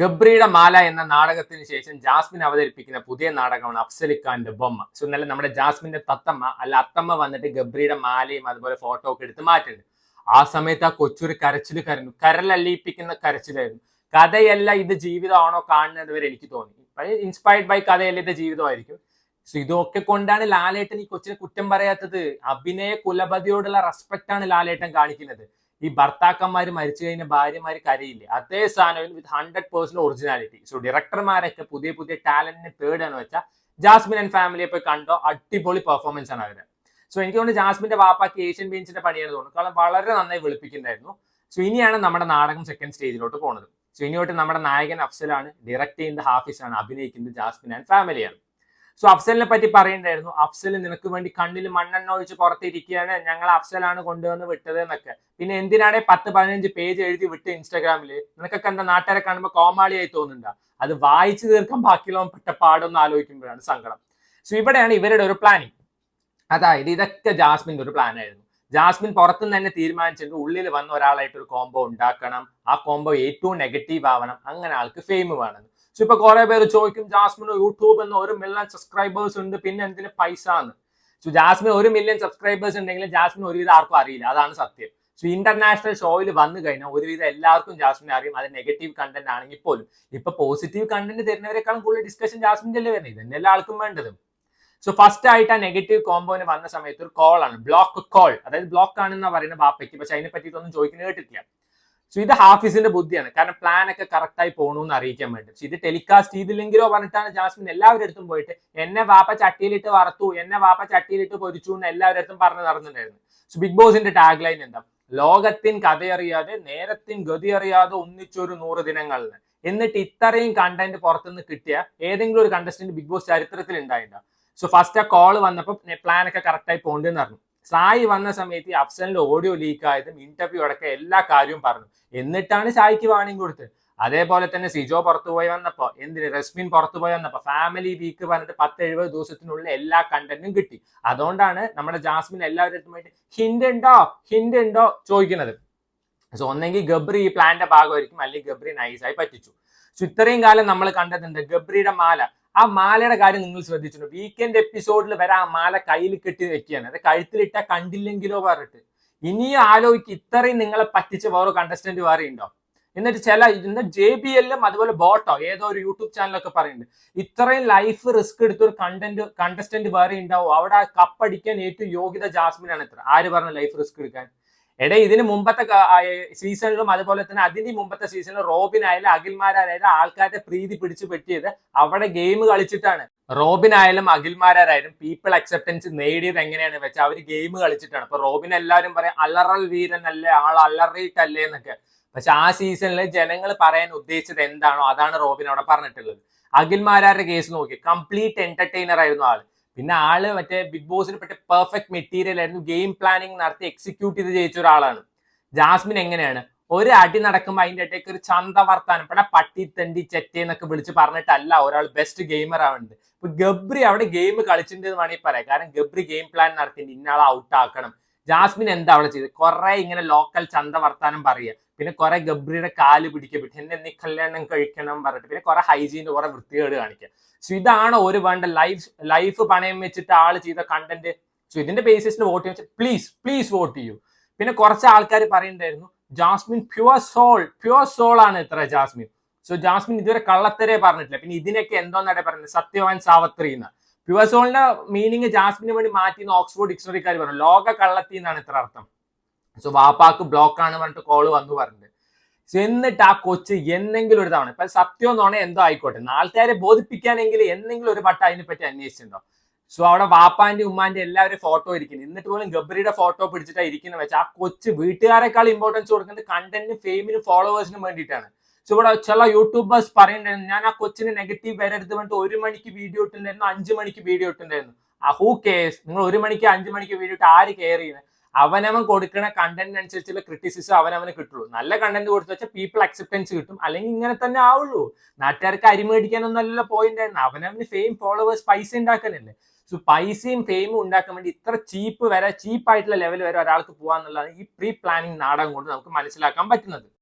ഗബ്രിയുടെ മാല എന്ന നാടകത്തിന് ശേഷം ജാസ്മിൻ അവതരിപ്പിക്കുന്ന പുതിയ നാടകമാണ് അഫ്സലിഖാന്റെ ബൊമ്മ. സോ ഇന്നലെ നമ്മുടെ ജാസ്മിന്റെ തത്തമ്മ അല്ല അത്തമ്മ വന്നിട്ട് ഗബ്രിയുടെ മാലയും അതുപോലെ ഫോട്ടോ ഒക്കെ എടുത്ത് മാറ്റുന്നുണ്ട് ആ സമയത്ത് ആ കൊച്ചൊരു കരച്ചിൽ കരഞ്ഞു. കരലല്ലിപ്പിക്കുന്ന കരച്ചിലായിരുന്നു. കഥയല്ല ഇത് ജീവിതമാണോ കാണുന്നത് വരെ എനിക്ക് തോന്നി. ഇൻസ്പയർഡ് ബൈ കഥയല്ല ഇത് ജീവിതമായിരിക്കും. സോ ഇതൊക്കെ കൊണ്ടാണ് ലാലേട്ടൻ ഈ കൊച്ചിനെ കുറ്റം പറയാത്തത്. അഭിനയ കുലപതിയോടുള്ള റെസ്പെക്ട് ആണ് ലാലേട്ടൻ കാണിക്കുന്നത്. ഈ ഭർത്താക്കന്മാർ മരിച്ചു കഴിഞ്ഞ ഭാര്യമാർ കരയില്ലേ? അതേ സാധനം with hundred percent originality so ഡയറക്ടർമാരൊക്കെ പുതിയ പുതിയ ടാലന്റിനെ തേടുകയെന്ന് വെച്ചാൽ ജാസ്മിൻ ആൻഡ് ഫാമിലിയെ പോയി കണ്ടോ? അടിപൊളി പെർഫോമൻസ് ആണ് അവർ. സോ എനിക്ക് തോന്നുന്നു ജാസ്മിന്റെ വാപ്പാക്ക് ഏഷ്യൻ പെയിൻസിന്റെ പണിയാണ് തോന്നുന്നു. കാരണം വളരെ നന്നായി വെളുപ്പിക്കുന്നുണ്ടായിരുന്നു. സോ ഇനിയാണ് നമ്മുടെ നാടകം സെക്കൻഡ് സ്റ്റേജിലോട്ട് പോകുന്നത് സോ ഇനിയോട്ട് നമ്മുടെ നായകൻ അഫ്സലാണ് ഡയറക്ട് ചെയ്യുന്നത് ഹാഫിസാണ് അഭിനയിക്കുന്നത് ജാസ്മിൻ ആൻഡ് ഫാമിലിയാണ് സോ അഫ്സലിനെ പറ്റി പറയണ്ടായിരുന്നു. അഫ്സൽ നിനക്ക് വേണ്ടി കണ്ണിൽ മണ്ണെണ്ണ ഒഴിച്ച് പുറത്തിരിക്കുകയാണ്. ഞങ്ങൾ അഫ്സലാണ് കൊണ്ടുവന്ന് വിട്ടത് എന്നൊക്കെ. പിന്നെ എന്തിനാണെ പത്ത് പതിനഞ്ച് പേജ് എഴുതി വിട്ട് ഇൻസ്റ്റാഗ്രാമിൽ നിനക്കൊക്കെ എന്താ നാട്ടുകാരെ കാണുമ്പോൾ കോമാളിയായി തോന്നുന്നുണ്ടോ? അത് വായിച്ചു തീർക്കാൻ ബാക്കിയുള്ളവൻ പെട്ട പാടൊന്ന് ആലോചിക്കുമ്പോഴാണ് സങ്കടം. സോ ഇവിടെയാണ് ഇവരുടെ ഒരു പ്ലാനിങ് അതായത് ഇതൊക്കെ ജാസ്മിന്റെ ഒരു പ്ലാൻ ആയിരുന്നു. ജാസ്മിൻ പുറത്തുനിന്ന് തന്നെ തീരുമാനിച്ചിട്ട് ഉള്ളിൽ വന്ന ഒരാളായിട്ട് ഒരു കോംബോ ഉണ്ടാക്കണം. ആ കോംബോ ഏറ്റവും നെഗറ്റീവ് ആവണം. അങ്ങനെ ആൾക്ക് ഫെയിം വേണം. സോ ഇപ്പൊ കുറെ പേര് ചോദിക്കും ജാസ്മിന് യൂട്യൂബ് എന്ന് ഒരു മില്യൺ സബ്സ്ക്രൈബേഴ്സ് ഉണ്ട് പിന്നെ എന്തിന് പൈസ എന്ന്? സോ ജാസ്മിൻ ഒരു മില്യൺ സബ്സ്ക്രൈബേഴ്സ് ഉണ്ടെങ്കിൽ ജാസ്മിൻ ഒരുവിധം ആർക്കും അറിയില്ല. അതാണ് സത്യം. സോ ഇന്റർനാഷണൽ ഷോയിൽ വന്നു കഴിഞ്ഞാൽ ഒരുവിധം എല്ലാവർക്കും ജാസ്മിനെ അറിയും. അത് നെഗറ്റീവ് കണ്ടന്റ് ആണെങ്കിൽ പോലും. ഇപ്പൊ പോസിറ്റീവ് കണ്ടന്റ് തരുന്നവരെക്കാളും കൂടുതൽ ഡിസ്കഷൻ ജാസ്മിന്റെ അല്ലേ വരുന്നത്? ഇതന്നെ എല്ലാ ആൾക്കും വേണ്ടത്. സോ ഫസ്റ്റ് ആയിട്ട് ആ നെഗറ്റീവ് കോമ്പോന് വന്ന സമയത്ത് ഒരു കോൾ ആണ്. ബ്ലോക്ക് കോൾ അതായത് ബ്ലോക്ക് ആണെന്നാണ് പറയുന്ന ബാപ്പയ്ക്ക്. പക്ഷെ അതിനെ പറ്റിയിട്ടൊന്നും ചോദിക്കുന്നത് കേട്ടിട്ടില്ല. സോ ഇത് ഹാഫിസിന്റെ ബുദ്ധിയാണ്. കാരണം പ്ലാൻ ഒക്കെ കറക്റ്റ് ആയി പോകണമെന്ന് അറിയിക്കാൻ വേണ്ടി. പക്ഷെ ഇത് ടെലികാസ്റ്റ് ചെയ്തില്ലെങ്കിലോ പറഞ്ഞിട്ടാണ് ജാസ്മിൻ എല്ലാവരുടെ അടുത്തും പോയിട്ട് എന്നെ വാപ്പ ചട്ടിയിലിട്ട് വറുത്തു എന്നെ വാപ്പ ചട്ടിയിലിട്ട് പൊരിച്ചു എന്ന് എല്ലാവരുടെ അടുത്തും പറഞ്ഞു നടന്നിട്ടുണ്ടായിരുന്നു. സോ ബിഗ് ബോസിന്റെ ടാഗ് ലൈൻ എന്താ? ലോകത്തിൻ കഥയറിയാതെ നേരത്തിൻ ഗതി അറിയാതെ ഒന്നിച്ചൊരു നൂറ് ദിനങ്ങളിൽ എന്നിട്ട് ഇത്രയും കണ്ടന്റ് പുറത്തുനിന്ന് കിട്ടിയ ഏതെങ്കിലും ഒരു കണ്ടസ്റ്റന്റ് ബിഗ് ബോസ് ചരിത്രത്തിൽ ഉണ്ടായില്ല സോ ഫസ്റ്റ് ആ കോൾ വന്നപ്പോൾ പ്ലാൻ ഒക്കെ കറക്റ്റ് ആയി പോകണ്ടെന്ന് പറഞ്ഞു. സായി വന്ന സമയത്ത് ഈ അഫ്സലിന്റെ ഓഡിയോ ലീക്ക് ആയതും ഇന്റർവ്യൂ അടക്കം എല്ലാ കാര്യവും പറഞ്ഞു. എന്നിട്ടാണ് സായിക്ക് വാണിംഗ് കൊടുത്തത്. അതേപോലെ തന്നെ സിജോ പുറത്തു പോയി വന്നപ്പോ എന്തിന്? റസ്മിൻ പുറത്തു പോയി വന്നപ്പോ ഫാമിലി വീക്ക് പറഞ്ഞിട്ട് പത്ത് എഴുപത് ദിവസത്തിനുള്ളിൽ എല്ലാ കണ്ടന്റും കിട്ടി. അതുകൊണ്ടാണ് നമ്മുടെ ജാസ്മിൻ എല്ലാവരുമായിട്ട് ഹിൻഡ് ഉണ്ടോ? ഹിന്റ് ഉണ്ടോ? ചോദിക്കുന്നത്. സോ ഒന്നെങ്കിൽ ഗബ്രി ഈ പ്ലാന്റെ ഭാഗമായിരിക്കും. അല്ലെങ്കിൽ ഗബ്രി നൈസായി പറ്റിച്ചു. സോ ഇത്രയും കാലം നമ്മൾ കണ്ടതുണ്ട് ഗബ്രിയുടെ മാല. ആ മാലയുടെ കാര്യം നിങ്ങൾ ശ്രദ്ധിച്ചിട്ടുണ്ട്. വീക്കെൻഡ് എപ്പിസോഡിൽ വരെ ആ മാല കയ്യിൽ കെട്ടി വെക്കുകയാണ്. അത് കഴുത്തിലിട്ട കണ്ടില്ലെങ്കിലോ പറഞ്ഞിട്ട്. ഇനിയും ആലോചിക്ക് ഇത്രയും നിങ്ങളെ പറ്റിച്ച വേറെ കണ്ടസ്റ്റന്റ് വേറെ ഉണ്ടോ എന്നിട്ട് ചില ഇന്ന് ജെ ബി എല്ലും അതുപോലെ ബോട്ടോ ഏതോ ഒരു യൂട്യൂബ് ചാനലൊക്കെ പറയുന്നുണ്ട്. ഇത്രയും ലൈഫ് റിസ്ക് എടുത്ത ഒരു കണ്ടന്റ് കണ്ടസ്റ്റന്റ് വേറെ ഉണ്ടാവും അവിടെ കപ്പടിക്കാൻ ഏറ്റവും യോഗ്യത ജാസ്മിനാണ് ഇത്ര. ആര് പറഞ്ഞു ലൈഫ് റിസ്ക് എടുക്കാൻ? എടേ ഇതിന് മുമ്പത്തെ സീസണിലും അതുപോലെ തന്നെ അതിന്റെ മുമ്പത്തെ സീസണിൽ റോബിൻ ആയാലും അഖിൽമാരായാലും ആൾക്കാരുടെ പ്രീതി പിടിച്ചു പറ്റിയത് അവിടെ ഗെയിം കളിച്ചിട്ടാണ്. റോബിൻ ആയാലും അഖിൽമാരായാലും പീപ്പിൾ അക്സെപ്റ്റൻസ് നേടിയത് എങ്ങനെയാണ് വെച്ചാൽ അവർ ഗെയിം കളിച്ചിട്ടാണ്. അപ്പൊ റോബിൻ എല്ലാവരും പറയാം അലറൽ വീരനല്ലേ ആൾ അലറിയിട്ടല്ലേ എന്നൊക്കെ. പക്ഷെ ആ സീസണിൽ ജനങ്ങൾ പറയാൻ ഉദ്ദേശിച്ചത് എന്താണോ അതാണ് റോബിൻ അവിടെ പറഞ്ഞിട്ടുള്ളത്. അഖിൽമാരാരുടെ കേസ് നോക്കി കംപ്ലീറ്റ് എന്റർടൈനർ ആയിരുന്നു ആൾ. പിന്നെ ആൾ മറ്റേ ബിഗ് ബോസിന് പറ്റിയ പെർഫെക്റ്റ് മെറ്റീരിയൽ ആയിരുന്നു. ഗെയിം പ്ലാനിങ് നടത്തി എക്സിക്യൂട്ട് ചെയ്ത് ജയിച്ച ഒരാളാണ്. ജാസ്മിൻ എങ്ങനെയാണ്? ഒരു അടി നടക്കുമ്പോൾ അതിന്റെ ഇടയ്ക്ക് ഒരു ചന്ത വർത്താനം. പട പട്ടി തണ്ടി ചെറ്റേ എന്നൊക്കെ വിളിച്ച് പറഞ്ഞിട്ടല്ല ഒരാൾ ബെസ്റ്റ് ഗെയിമർ ആവുന്നത്. ഇപ്പൊ ഗബ്രി അവിടെ ഗെയിം കളിച്ചിട്ടുണ്ട് എന്ന് വേണമെങ്കിൽ പറയാം. കാരണം ഗബ്രി ഗെയിം പ്ലാൻ നടത്തി ഇന്നയാളെ ഔട്ട് ആക്കണം. ജാസ്മിൻ എന്താ അവിടെ ചെയ്ത് കുറെ ഇങ്ങനെ ലോക്കൽ ചന്ത വർത്താനം പറയുക. പിന്നെ കുറെ ഗബ്രിയുടെ കാൽ പിടിക്കുക എന്നെ നീ കല്യാണം കഴിക്കണം പറഞ്ഞിട്ട് പിന്നെ കുറെ ഹൈജീന്റെ കുറെ വൃത്തികേട് കാണിക്കുക. സോ ഇതാണ് ഒരു വേണ്ട ലൈഫ് ലൈഫ് പണയം വെച്ചിട്ട് ആൾ ചെയ്ത കണ്ടന്റ് സോ ഇതിന്റെ ബേസിസിൽ വോട്ട് ചെയ്യാൻ പ്ലീസ് പ്ലീസ് വോട്ട് ചെയ്യൂ. പിന്നെ കുറച്ച് ആൾക്കാർ പറയുന്നുണ്ടായിരുന്നു Jasmin pure soul pure soul ആണ് ഇത്ര ജാസ്മിൻ. സോ ജാസ്മിൻ ഇതുവരെ കള്ളത്തരെ പറഞ്ഞിട്ടില്ല. പിന്നെ ഇതിനൊക്കെ എന്തോന്നാണ് പറയുന്നത്? സത്യവാൻ സാവത്രി എന്ന്. പ്യുവർ സോളിന്റെ മീനിങ് ജാസ്മിന് വേണ്ടി മാറ്റി ഓക്സ്ഫോർഡ് ഡിക്ഷണറിക്കാർ പറഞ്ഞു. ലോക കള്ളത്തി എന്നാണ് ഇത്ര അർത്ഥം. സോ വാപ്പാക്ക് ബ്ലോക്ക് ആണ് പറഞ്ഞിട്ട് കോൾ വന്നു പറഞ്ഞിട്ട്. എന്നിട്ട് ആ കൊച്ച് എന്തെങ്കിലും ഒരു തവണ ഇപ്പൊ സത്യം എന്നാണോ എന്തോ ആയിക്കോട്ടെ ആൾക്കാരെ ബോധിപ്പിക്കാനെങ്കിൽ എന്തെങ്കിലും ഒരു പട്ട അതിനെ പറ്റി അന്വേഷിച്ചിട്ടുണ്ടോ? സോ അവിടെ വാപ്പാന്റെ ഉമ്മാന്റെ എല്ലാവരും ഫോട്ടോ ഇരിക്കുന്നു. എന്നിട്ട് പോലും ഗബ്രിയുടെ ഫോട്ടോ പിടിച്ചിട്ടാ ഇരിക്കുന്ന വെച്ചാൽ ആ കൊച്ച് വീട്ടുകാരെക്കാൾ ഇമ്പോർട്ടൻസ് കൊടുക്കുന്നത് കണ്ടന്റിനും ഫെയിമിനും ഫോളോവേഴ്സിനും വേണ്ടിയിട്ടാണ്. സോ ഇവിടെ ചില യൂട്യൂബേഴ്സ് പറയുന്നുണ്ടായിരുന്നു ഞാൻ ആ കൊച്ചിന് നെഗറ്റീവ് വരരുത് പറഞ്ഞിട്ട് ഒരു മണിക്ക് വീഡിയോ ഇട്ടുണ്ടായിരുന്നു അഞ്ചു മണിക്ക് വീഡിയോ ഇട്ടുണ്ടായിരുന്നു ആ ഹൂ കേസ് നിങ്ങൾ ഒരു മണിക്ക് അഞ്ചു മണിക്ക് വീഡിയോ ഇട്ട് ആര് കെയർ ചെയ്യുന്നത് അവനവൻ കൊടുക്കുന്ന കണ്ടന്റ് അനുസരിച്ചുള്ള ക്രിറ്റിസിസം അവനവന് കിട്ടുള്ളൂ. നല്ല കണ്ടന്റ് കൊടുത്തു വെച്ചാൽ പീപ്പിൾ അക്സെപ്റ്റൻസ് കിട്ടും. അല്ലെങ്കിൽ ഇങ്ങനെ തന്നെ ആവുള്ളൂ. നാട്ടുകാർക്ക് അരിമേടിക്കാനൊന്നും അല്ലല്ലോ പോയിന്റ് ആയിരുന്നു. അവനവന് ഫെയിം ഫോളോവേഴ്സ് പൈസ ഉണ്ടാക്കാനല്ലേ സോ പൈസയും ഫെയിമും ഉണ്ടാക്കാൻ വേണ്ടി ഇത്ര ചീപ്പ് വരെ ചീപ്പായിട്ടുള്ള ലെവൽ വരെ ഒരാൾക്ക് പോകാന്നുള്ളതാണ് ഈ പ്രീ പ്ലാനിങ് നാടകം കൊണ്ട് നമുക്ക് മനസ്സിലാക്കാൻ പറ്റുന്നത്.